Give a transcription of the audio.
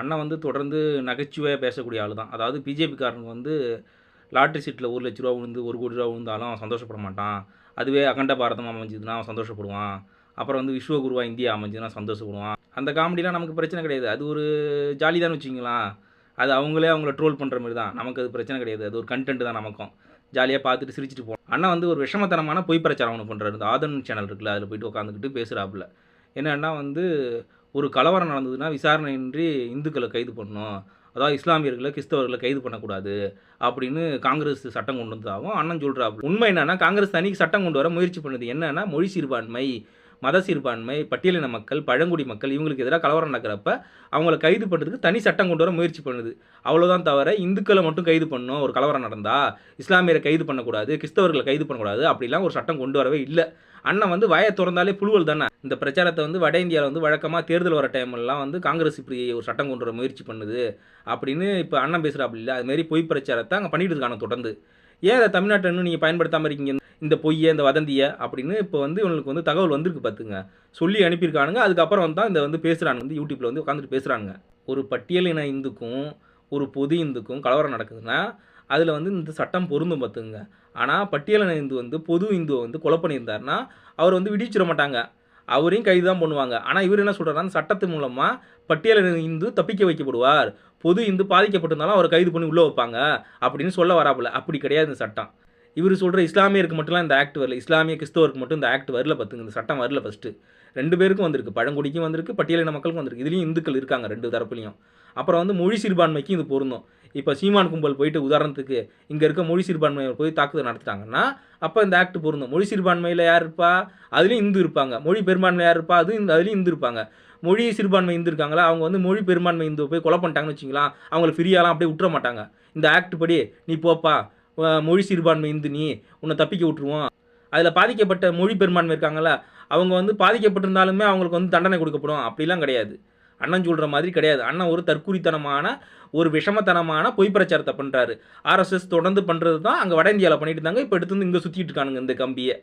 அண்ணன் வந்து தொடர்ந்து நகைச்சுவையாக பேசக்கூடிய ஆள் தான் அதாவது பிஜேபிக்காரங்க வந்து லாட்ரி சீட்டில் ஒரு லட்ச ரூபா விழுந்து ஒரு கோடி ரூபா விழுந்தாலும் அவன் சந்தோஷப்பட மாட்டான். அதுவே அகண்ட பாரதம் அமைஞ்சதுன்னா அவன் சந்தோஷப்படுவான். அப்புறம் வந்து விஸ்வகுருவா இந்தியா அமைஞ்சதுன்னா சந்தோஷப்படுவான். அந்த காமெடிலாம் நமக்கு பிரச்சனை கிடையாது. அது ஒரு ஜாலி தான் வச்சுங்களேன் அது அவங்களே அவங்கள ட்ரோல் பண்ணுற மாதிரி தான். நமக்கு அது பிரச்சனை கிடையாது. அது ஒரு கண்டென்ட் தான் நமக்கும். ஜாலியாக பார்த்துட்டு சிரிச்சிட்டு போவோம். அண்ணா வந்து ஒரு விஷமத்தனமான பொய் பிரச்சாரம் ஒன்று பண்ணுறாரு இந்த ஆதன் சேனல் இருக்குல்ல அதில் போயிட்டு உட்காந்துக்கிட்டு பேசுகிறாப்புல என்னன்னா வந்து ஒரு கலவரம் நடந்ததுன்னா விசாரணையின்றி இந்துக்களை கைது பண்ணணும். அதாவது இஸ்லாமியர்களை கிறிஸ்தவர்களை கைது பண்ணக்கூடாது அப்படின்னு காங்கிரஸ் சட்டம் கொண்டு வந்ததாகவும் அண்ணன் சொல்கிறாப்பு உண்மை என்னன்னா காங்கிரஸ் தனிக்கு சட்டம் கொண்டு வர முயற்சி பண்ணுது என்னன்னா மொழி சிறுபான்மை. மத சிறுபான்மை பட்டியலின மக்கள் பழங்குடி மக்கள் இவங்களுக்கு எதிராக கலவரம் நடக்கிறப்ப அவங்கள கைது பண்ணுறதுக்கு தனி சட்டம் கொண்டு வர முயற்சி பண்ணுது. அவ்வளோதான் தவிர இந்துக்களை மட்டும் கைது பண்ணணும் ஒரு கலவரம் நடந்தா இஸ்லாமியரை கைது பண்ணக்கூடாது கிறிஸ்தவர்களை கைது பண்ணக்கூடாது அப்படிலாம் ஒரு சட்டம் கொண்டு வரவே இல்லை. அண்ணன் வந்து வாயை திறந்தாலே புழுவல் தானே? இந்த பிரச்சாரத்தை வந்து வட இந்தியாவில் வந்து வழக்கமாக தேர்தல் வர டைம்லாம் வந்து காங்கிரஸ் இப்படி ஒரு சட்டம் கொண்டு வர முயற்சி பண்ணுது அப்படின்னு இப்போ அண்ணன் பேசுகிறாப்புல இல்லை. அதுமாரி பொய் பிரச்சாரத்தை அங்கே பண்ணிட்டு இருக்காங்க தொடர்ந்து. ஏன் அதை தமிழ்நாட்டை இன்னும் நீங்கள் பயன்படுத்தாமல் இருக்கீங்க? இந்த பொய்யை இந்த வதந்தியை அப்படின்னு இப்போ வந்து இவங்களுக்கு வந்து தகவல் வந்திருக்கு பார்த்துங்க சொல்லி அனுப்பியிருக்கானுங்க. அதுக்கப்புறம் வந்து தான் இந்த வந்து பேசுகிறாங்க வந்து யூடியூப்பில் வந்து உட்காந்துட்டு பேசுகிறாங்க ஒரு பட்டியலின இந்துக்கும் ஒரு பொது இந்துக்கும் கலவரம் நடக்குதுன்னா அதில் வந்து இந்த சட்டம் பொருந்தும் பார்த்துங்க ஆனால் பட்டியலின இந்து வந்து பொது இந்துவை வந்து கொலை பண்ணியிருந்தாருன்னா அவர் வந்து விடிச்சிட மாட்டாங்க. அவரையும் கைது தான் பண்ணுவாங்க. ஆனால் இவர் என்ன சொல்கிறாருன்னா சட்டத்தின் சட்டத்து மூலமாக பட்டியலின இந்து தப்பிக்க வைக்கப்படுவார். பொது இந்து பாதிக்கப்பட்டிருந்தாலும் அவரை கைது பண்ணி உள்ளே வைப்பாங்க அப்படின்னு சொல்ல வராப்புல. அப்படி கிடையாது இந்த சட்டம். இவர் சொல்கிற இஸ்லாமியருக்கு மட்டும்லாம் இந்த ஆக்ட் வரல. இஸ்லாமிய கிறிஸ்தவருக்கு மட்டும் இந்த ஆக்ட் வரல பார்த்துங்க இந்த சட்டம் வரல ஃபஸ்ட்டு ரெண்டு பேருக்கும் வந்திருக்கு. பழங்குடிக்கும் வந்திருக்கு பட்டியலின மக்களுக்கும் வந்திருக்கு. இதுலேயும் இந்துக்கள் இருக்காங்க ரெண்டு தரப்புலையும். அப்புறம் வந்து மொழி சிறுபான்மைக்கும் இது பொருந்தும். இப்போ சீமான் கும்பல் போயிட்டு உதாரணத்துக்கு இங்கே இருக்க மொழி சிறுபான்மையை போய் தாக்குதல் நடத்துட்டாங்கன்னா அப்போ இந்த ஆக்ட் பொருந்தும். மொழி சிறுபான்மையில் யார் இருப்பா? அதுலேயும் இந்து இருப்பாங்க. மொழி பெரும்பான்மை யார் இருப்பா? அது இந்த அதுலேயும் இந்து இருப்பாங்க. மொழி சிறுபான்மை இந்து இருக்காங்களா? அவங்க வந்து மொழி பெரும்பான்மை இந்து போய் கொலை பண்ணிட்டாங்கன்னு வச்சிங்களா அவங்கள ஃப்ரீயாலாம் அப்படியே விட்டுற மாட்டாங்க இந்த ஆக்ட் படி நீ போப்பா மொழி சிறுபான்மை இந்து நீ உன்னை தப்பிக்க விட்டுருவோம். அதில் பாதிக்கப்பட்ட மொழி பெரும்பான்மை இருக்காங்களா அவங்க வந்து பாதிக்கப்பட்டிருந்தாலுமே அவங்களுக்கு வந்து தண்டனை கொடுக்கப்படும். அப்படிலாம் கிடையாது. அண்ணன் சொல்கிற மாதிரி கிடையாது. அண்ணன் ஒரு தற்குறித்தனமான ஒரு விஷமத்தனமான பொய் பிரச்சாரத்தை பண்ணுறாரு ஆர்எஸ்எஸ் தொடர்ந்து பண்ணுறது தான் அங்கே வட இந்தியாவில் பண்ணிட்டு இருந்தாங்க. இப்போ எடுத்து வந்து இங்கே சுற்றிட்டு இருக்கானுங்க இந்த கம்பியை.